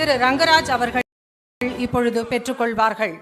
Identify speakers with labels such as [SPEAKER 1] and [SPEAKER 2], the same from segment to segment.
[SPEAKER 1] திரு ரங்கராஜ் அவர்கள் இப்பொழுது பெற்றுக்கொள்வார்கள்.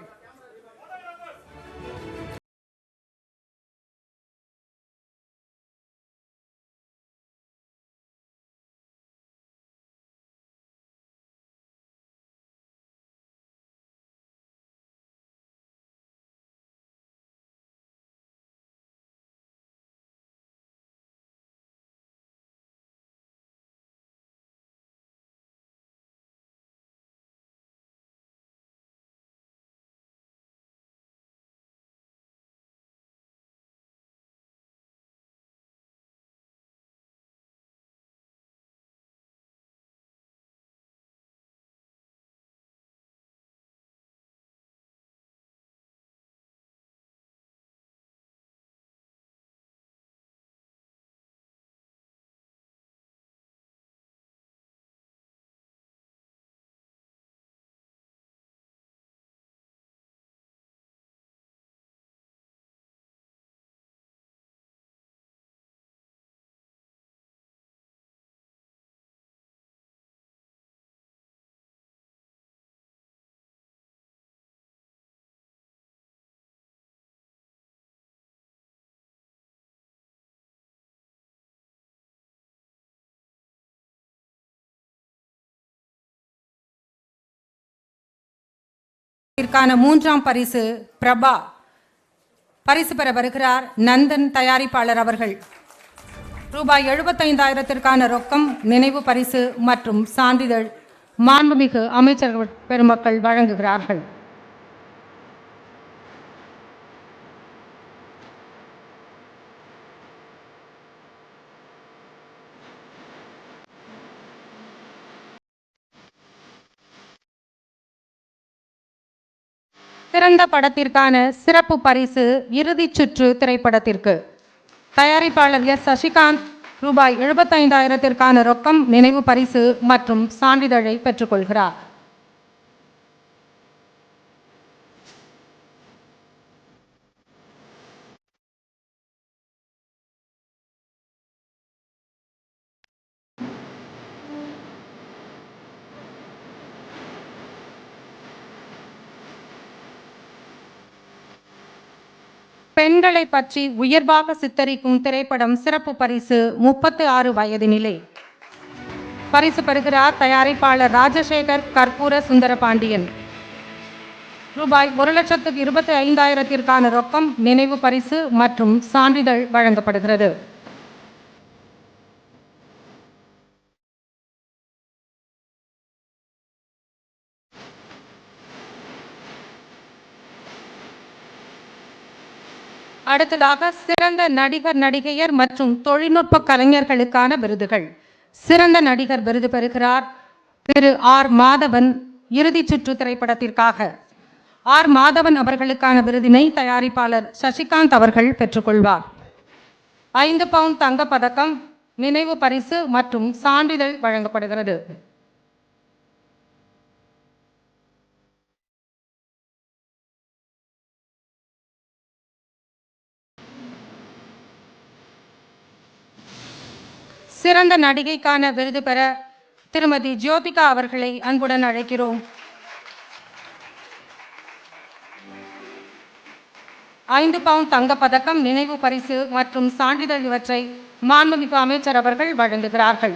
[SPEAKER 1] இதற்கான மூன்றாம் பரிசு பிரபா. பரிசு பெற வருகிறார் நந்தன் தயாரிப்பாளர் அவர்கள். ரூபாய் எழுபத்தைந்தாயிரத்திற்கான ரொக்கம் நினைவு பரிசு மற்றும் சான்றிதழ் மாண்புமிகு அமைச்சர்கள் பெருமக்கள் வழங்குகிறார்கள். சிறந்த படத்திற்கான சிறப்பு பரிசு இறுதிச் சுற்று திரைப்படத்திற்கு. தயாரிப்பாளர் எஸ். சசிகாந்த் ரூபாய் எழுபத்தைந்தாயிரத்திற்கான ரொக்கம் நினைவு பரிசு மற்றும் சான்றிதழை பெற்றுக்கொள்கிறார். பெண்களை பற்றி உயர்வாக சித்தரிக்கும் திரைப்படம் சிறப்பு பரிசு முப்பத்து ஆறு வயதினிலே. பரிசு பெறுகிறார் தயாரிப்பாளர் ராஜசேகர் கற்பூர சுந்தர பாண்டியன் ரூபாய் ஒரு லட்சத்துக்கு இருபத்தி ஐந்தாயிரத்திற்கான ரொக்கம் நினைவு பரிசு மற்றும் சான்றிதழ் வழங்கப்படுகிறது. அடுத்ததாக சிறந்த நடிகர் நடிகையர் மற்றும் தொழில்நுட்ப கலைஞர்களுக்கான விருதுகள். சிறந்த நடிகர் விருது பெறுகிறார் திரு ஆர் மாதவன் இறுதிச் சுற்று திரைப்படத்திற்காக. ஆர் மாதவன் அவர்களுக்கான விருதினை தயாரிப்பாளர் சசிகாந்த் அவர்கள் பெற்றுக்கொள்வார். ஐந்து பவுண்ட் தங்கப் பதக்கம் நினைவு பரிசு மற்றும் சான்றிதழ் வழங்கப்படுகிறது. சிறந்த நடிகைக்கான விருது பெற திருமதி ஜோதிகா அவர்களை அன்புடன் அழைக்கிறோம். ஐந்து பவுண்ட் தங்கப் பதக்கம் நினைவு பரிசு மற்றும் சான்றிதழ் இவற்றை மாண்புமிகு அமைச்சர் அவர்கள் வழங்குகிறார்கள்.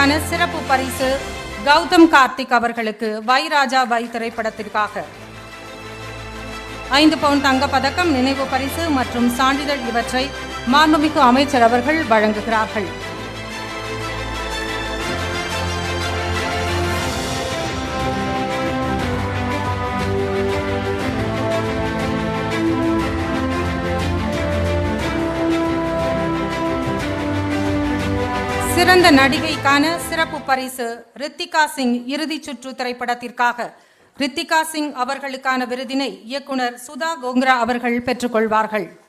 [SPEAKER 1] விருதுக்கான சிறப்பு பரிசு கௌதம் கார்த்திக் அவர்களுக்கு வை ராஜா வை திரைப்படத்திற்காக. ஐந்து பவுண்ட் தங்கப்பதக்கம் நினைவு பரிசு மற்றும் சான்றிதழ் இவற்றை மாண்புமிகு அமைச்சர் அவர்கள் வழங்குகிறார்கள். சிறந்த நடிகைக்கான சிறப்பு பரிசு ரித்திகா சிங் இறுதிச் சுற்று திரைப்படத்திற்காக. ரித்திகா சிங் அவர்களுக்கான விருதினை இயக்குனர் சுதா கோங்ரா அவர்கள் பெற்றுக்கொள்வார்கள்.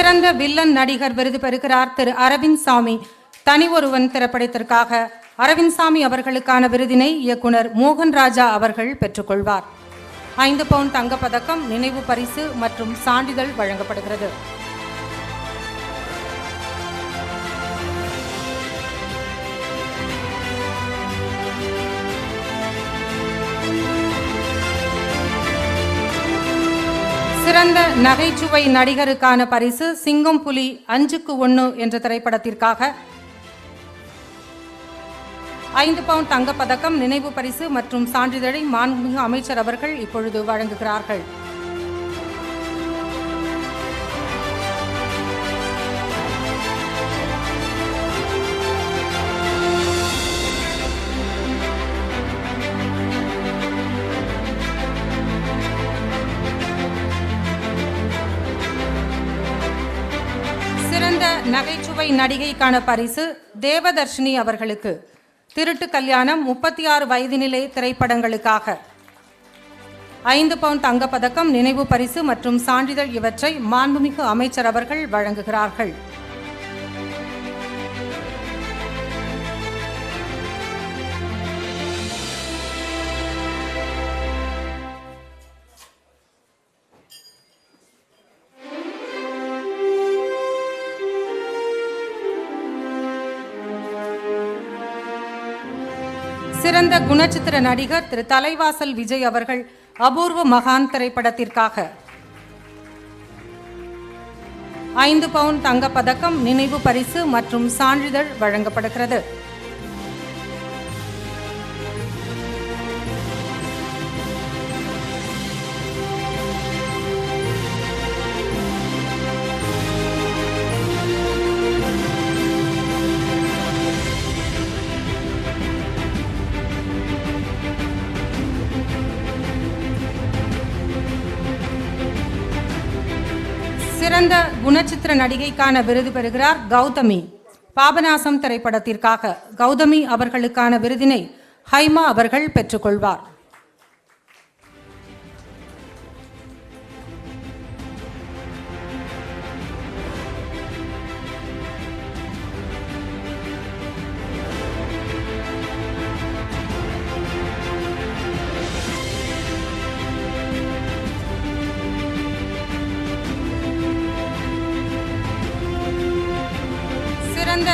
[SPEAKER 1] சிறந்த வில்லன் நடிகர் விருது பெறுகிறார் திரு அரவிந்த் சாமி. தனி ஒருவன் திரைப்படத்திற்காக அரவிந்த் சாமி அவர்களுக்கான விருதினை இயக்குனர் மோகன் ராஜா அவர்கள் பெற்றுக்கொள்வார். ஐந்து பவுண்ட் தங்கப்பதக்கம் நினைவு பரிசு மற்றும் சான்றிதழ் வழங்கப்படுகிறது. சிறந்த நகைச்சுவை நடிகருக்கான பரிசு சிங்கம் புலி அஞ்சுக்கு ஒன்று என்ற திரைப்படத்திற்காக ஐந்து பவுண்ட் தங்கப்பதக்கம் நினைவு பரிசு மற்றும் சான்றிதழை மாண்புமிகு அமைச்சர் அவர்கள் இப்பொழுது வழங்குகிறார்கள். சிறந்த நகைச்சுவை நடிகைக்கான பரிசு தேவதர்ஷினி அவர்களுக்கு. திருட்டு கல்யாணம் முப்பத்தி ஆறு வயதினிலே திரைப்படங்களுக்காக. ஐந்து பவுண்ட் தங்கப்பதக்கம் நினைவு பரிசு மற்றும் சான்றிதழ் இவற்றை மாண்புமிகு அமைச்சர் அவர்கள் வழங்குகிறார்கள். குணச்சித்திர நடிகர் திரு தலைவாசல் விஜய் அவர்கள் அபூர்வ மகான் திரைப்படத்திற்காக. ஐந்து பவுண்ட் தங்கப்பதக்கம் நினைவு பரிசு மற்றும் சான்றிதழ் வழங்கப்படுகிறது. குணச்சித்திர நடிகைக்கான விருது பெறுகிறார் கௌதமி. பாபநாசம் திரைப்படத்திற்காக கௌதமி அவர்களுக்கான விருதினை ஹைமா அவர்கள் பெற்றுக்கொள்வார்.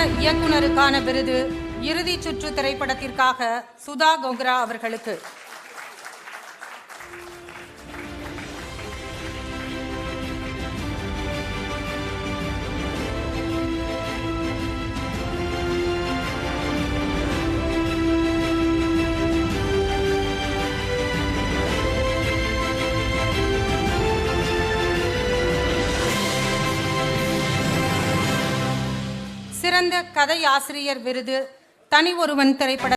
[SPEAKER 1] இயக்குனருக்கான விருது இறுதிச் சுற்று திரைப்படத்திற்காக சுதா கோக்ரா அவர்களுக்கு. சிறந்த கதை ஆசிரியர் விருது தனி ஒருவன் திரைப்பட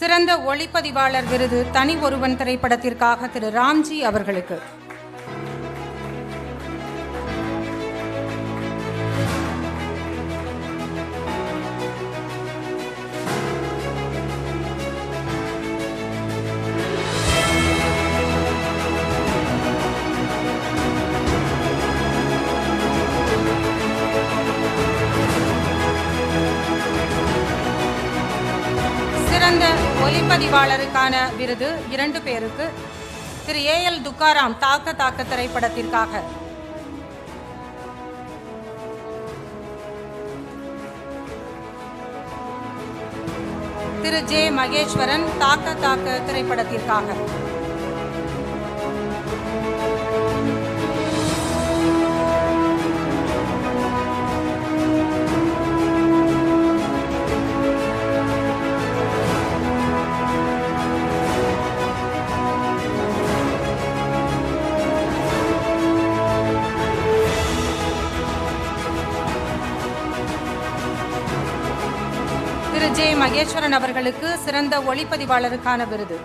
[SPEAKER 1] சிறந்த ஒளிப்பதிவாளர் விருது தனி ஒருவன் திரைப்படத்திற்காக திரு ராம்ஜி அவர்களுக்கு. சிறந்த ஒளிப்பதிவாளருக்கான விருது இரண்டு பேருக்கு. திரு ஏ எல் துக்காராம் தாக்க தாக்க திரைப்படத்திற்காக. திரு ஜே மகேஸ்வரன் தாக்க தாக்க திரைப்படத்திற்காக. மகேஸ்வரன் அவர்களுக்கு சிறந்த ஒளிப்பதிவாளருக்கான விருது.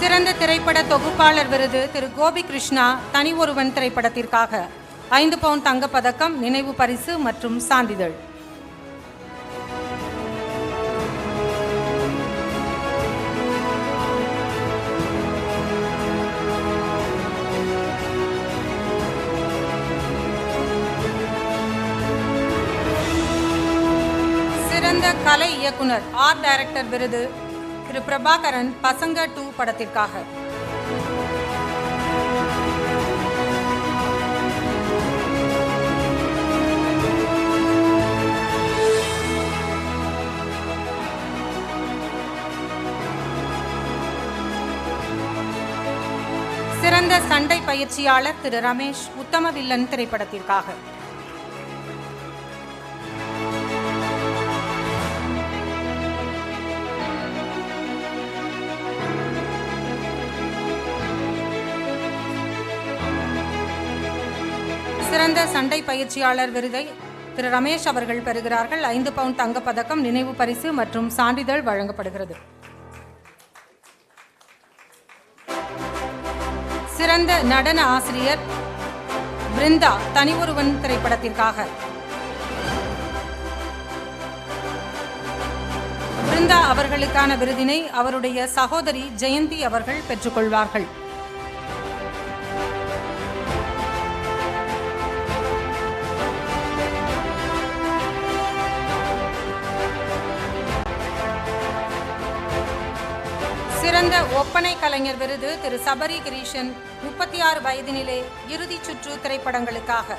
[SPEAKER 1] சிறந்த திரைப்பட தொகுப்பாளர் விருது திரு கோபி கிருஷ்ணா தனி ஒருவன் திரைப்படத்திற்காக ஐந்து பவுண்ட் தங்கப்பதக்கம் நினைவு பரிசு மற்றும் சான்றிதழ். இயக்குனர் ஆர்ட் டைரக்டர் விருது திரு. பிரபாகரன் பசங்க டூ படத்திற்காக. சிறந்த சண்டை பயிற்சியாளர் திரு. ரமேஷ் உத்தம வில்லன் திரைப்படத்திற்காக. சிறந்த சண்டை பயிற்சியாளர் விருதை திரு ரமேஷ் அவர்கள் பெறுகிறார்கள். ஐந்து பவுண்ட் தங்கப்பதக்கம் நினைவு பரிசு மற்றும் சான்றிதழ் வழங்கப்படுகிறது. சிறந்த நடன ஆசிரியர் பிருந்தா தனி ஒருவன் திரைப்படத்திற்காக. பிருந்தா அவர்களுக்கான விருதினை அவருடைய சகோதரி ஜெயந்தி அவர்கள் பெற்றுக்கொள்வார்கள். சிறந்த ஒப்பனை கலைஞர் விருது திரு சபரி கிரீஷன் முப்பத்தி ஆறு வயதினிலே இறுதிச் சுற்று திரைப்படங்களுக்காக.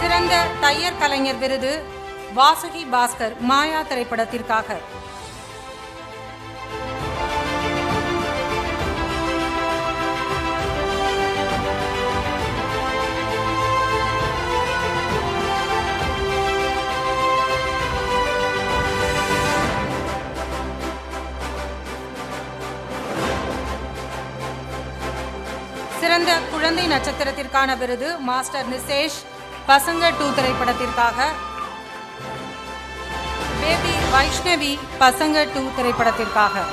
[SPEAKER 1] சிறந்த தையர் கலைஞர் விருது வாசுகி பாஸ்கர் மாயா திரைப்படத்திற்காக. குழந்தை நட்சத்திரத்திற்கான விருது மாஸ்டர் நிசேஷ் பசங்க டூ திரைப்படத்திற்காக. பேபி வைஷ்ணவி பசங்க டூ திரைப்படத்திற்காக.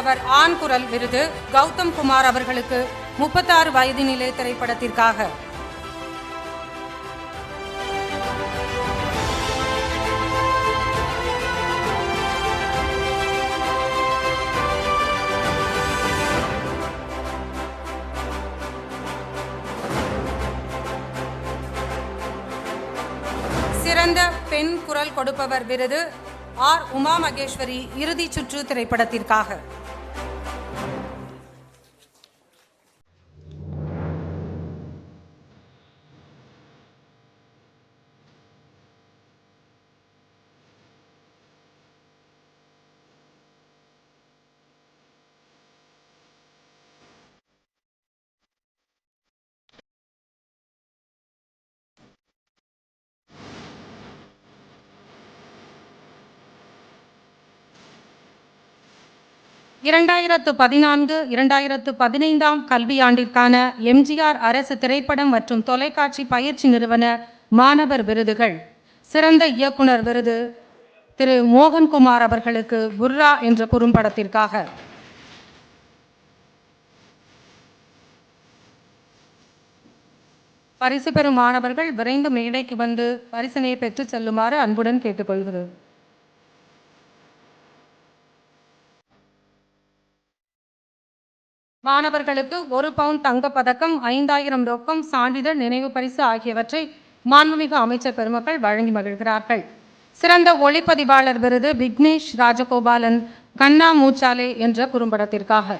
[SPEAKER 1] என்பவர் ஆண் குரல் விருது கௌதம் குமார் அவர்களுக்கு முப்பத்தாறு வயதினிலே திரைப்படத்திற்காக. சிறந்த பெண் குரல் கொடுப்பவர் விருது ஆர் உமா மகேஸ்வரி இறுதிச் சுற்று திரைப்படத்திற்காக. இரண்டாயிரத்து பதினான்கு இரண்டாயிரத்து பதினைந்தாம் கல்வியாண்டிற்கான எம்ஜிஆர் அரசு திரைப்படம் மற்றும் தொலைக்காட்சி பயிற்சி நிறுவன மாணவர் விருதுகள். சிறந்த இயக்குனர் விருது திரு மோகன்குமார் அவர்களுக்கு குர்ரா என்ற குறும்படத்திற்காக. பரிசு பெறும் மாணவர்கள் விரைந்து மேடைக்கு வந்து பரிசினை பெற்றுச் செல்லுமாறு அன்புடன் கேட்டுக்கொள்கிறது. மாணவர்களுக்கு ஒரு பவுண்ட் தங்கப் பதக்கம் ஐந்தாயிரம் ரொக்கம் சான்றிதழ் நினைவு பரிசு ஆகியவற்றை மாண்புமிகு அமைச்சர் பெருமக்கள் வழங்கி மகிழ்கிறார்கள். சிறந்த ஒளிப்பதிவாளர் விருது விக்னேஷ் ராஜகோபாலன் கண்ணா மூச்சாலே என்ற குறும்படத்திற்காக.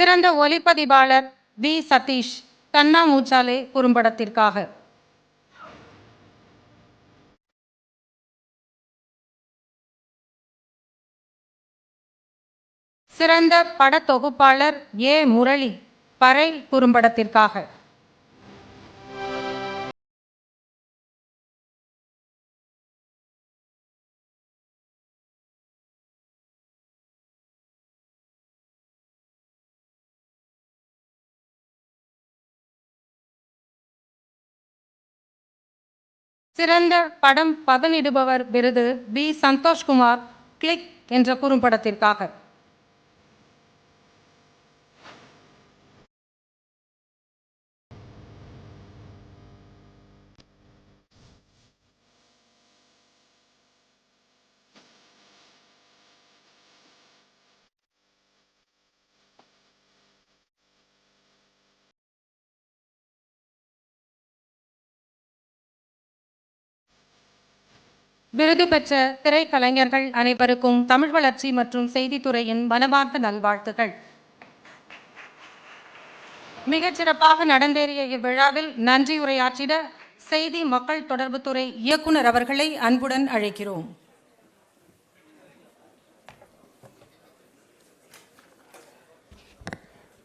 [SPEAKER 1] சிறந்த ஒளிப்பதிவாளர் வி. சதீஷ் கண்ணா மூச்சாலே குறும்படத்திற்காக சிறந்த படத்தொகுப்பாளர் ஏ. முரளி பறை குறும்படத்திற்காக சிறந்த படம் பதனிடுபவர் விருது பி. சந்தோஷ்குமார் கிளிக் என்ற குறும்படத்திற்காக விருது பெற்ற திரைக்கலைஞர்கள் அனைவருக்கும் தமிழ் வளர்ச்சி மற்றும் செய்தித்துறையின் மனமார்ந்த நல்வாழ்த்துகள் மிகச்சிறப்பாக நடந்தேறிய இவ்விழாவில் நன்றியுரையாற்றிட செய்தி மக்கள் தொடர்புத்துறை இயக்குனர் அவர்களை அன்புடன் அழைக்கிறோம்.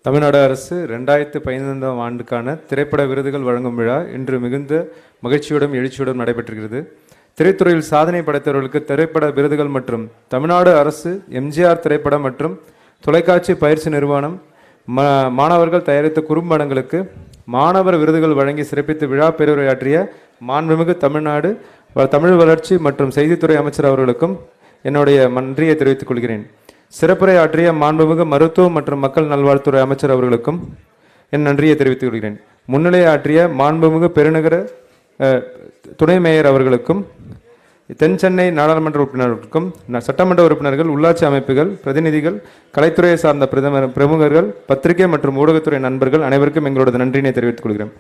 [SPEAKER 2] தமிழ்நாடு அரசு ரெண்டாயிரத்து பதினைந்தாம் ஆண்டுக்கான திரைப்பட விருதுகள் வழங்கும் விழா இன்று மிகுந்த மகிழ்ச்சியுடன் எழுச்சியுடன் நடைபெற்றிருக்கிறது. திரைத்துறையில் சாதனை படைத்தவர்களுக்கு திரைப்பட விருதுகள் மற்றும் தமிழ்நாடு அரசு எம்ஜிஆர் திரைப்படம் மற்றும் தொலைக்காட்சி பயிற்சி நிறுவனம் ம மாணவர்கள் தயாரித்த குறும்படங்களுக்கு மாணவர் விருதுகள் வழங்கி சிறப்பித்து விழா பெருரையாற்றிய மாண்புமிகு தமிழ்நாடு வ- தமிழ் வளர்ச்சி மற்றும் செய்தித்துறை அமைச்சர் அவர்களுக்கும் என்னுடைய நன்றியை தெரிவித்துக் கொள்கிறேன். சிறப்புரை ஆற்றிய மாண்புமிகு மருத்துவம் மற்றும் மக்கள் நல்வாழ்வுத்துறை அமைச்சர் அவர்களுக்கும் என் நன்றியை தெரிவித்துக் கொள்கிறேன். முன்னிலை ஆற்றிய மாண்புமிகு பெருநகர துணை மேயர் அவர்களுக்கும் தென் சென்னை நாடாளுமன்ற உறுப்பினர்களுக்கும் சட்டமன்ற உறுப்பினர்கள் உள்ளாட்சி அமைப்புகள் பிரதிநிதிகள் கலைத்துறையை சார்ந்த பிரதமர் பிரமுகர்கள் பத்திரிகை மற்றும் ஊடகத்துறை நண்பர்கள் அனைவருக்கும் எங்களோட நன்றியினை தெரிவித்துக் கொள்கிறேன்.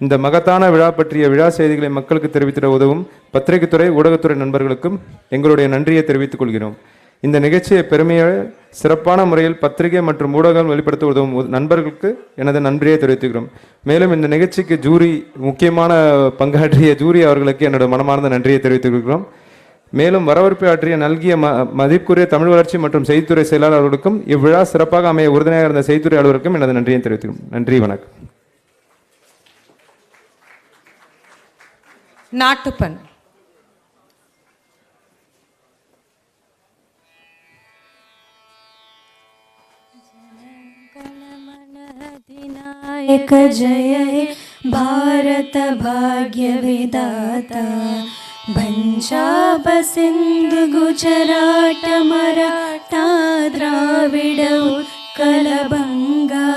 [SPEAKER 2] இந்த மகத்தான விழா பற்றிய விழா செய்திகளை மக்களுக்கு தெரிவித்திட உதவும் பத்திரிகைத்துறை ஊடகத்துறை நண்பர்களுக்கும் எங்களுடைய நன்றியை தெரிவித்துக் கொள்கிறோம். இந்த நிகழ்ச்சியை பெருமையை சிறப்பான முறையில் பத்திரிகை மற்றும் ஊடகம் வெளிப்படுத்த உதவும் நண்பர்களுக்கு எனது நன்றியை தெரிவித்துக்கிறோம். மேலும் இந்த நிகழ்ச்சிக்கு ஜூரி முக்கியமான பங்காற்றிய ஜூரி அவர்களுக்கு என்னோட மனமார்ந்த நன்றியை தெரிவித்துக்கொள்கிறோம் மேலும் வரவேற்பு ஆற்றிய நல்கிய ம மதிப்புக்குரிய தமிழ் வளர்ச்சி மற்றும் செய்தித்துறை செயலாளர்களுக்கும் இவ்விழா சிறப்பாக அமைய உறுதுணையாக இருந்த செய்தித்துறை அலுவலருக்கும் எனது நன்றியை தெரிவித்துக்கிறோம். நன்றி வணக்கம்.
[SPEAKER 1] நாட்டுப்பண்
[SPEAKER 3] नायक जय भारतभाग्यविदाता भापसिन्ध गुचराटमराटा द्राविड कलभङ्गा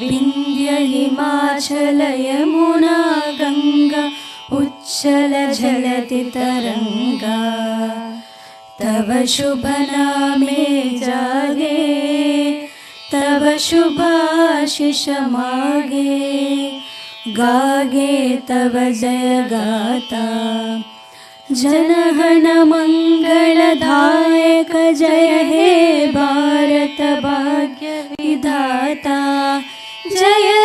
[SPEAKER 3] विन्द्य हिमाचलय मुना गङ्गा उच्चलति तरङ्गा तव शुभनामे जागे शुभाशिषमागे गागे तव जय गाता जनहन मङ्गल जय हे भारत भाग्य विधाता। जय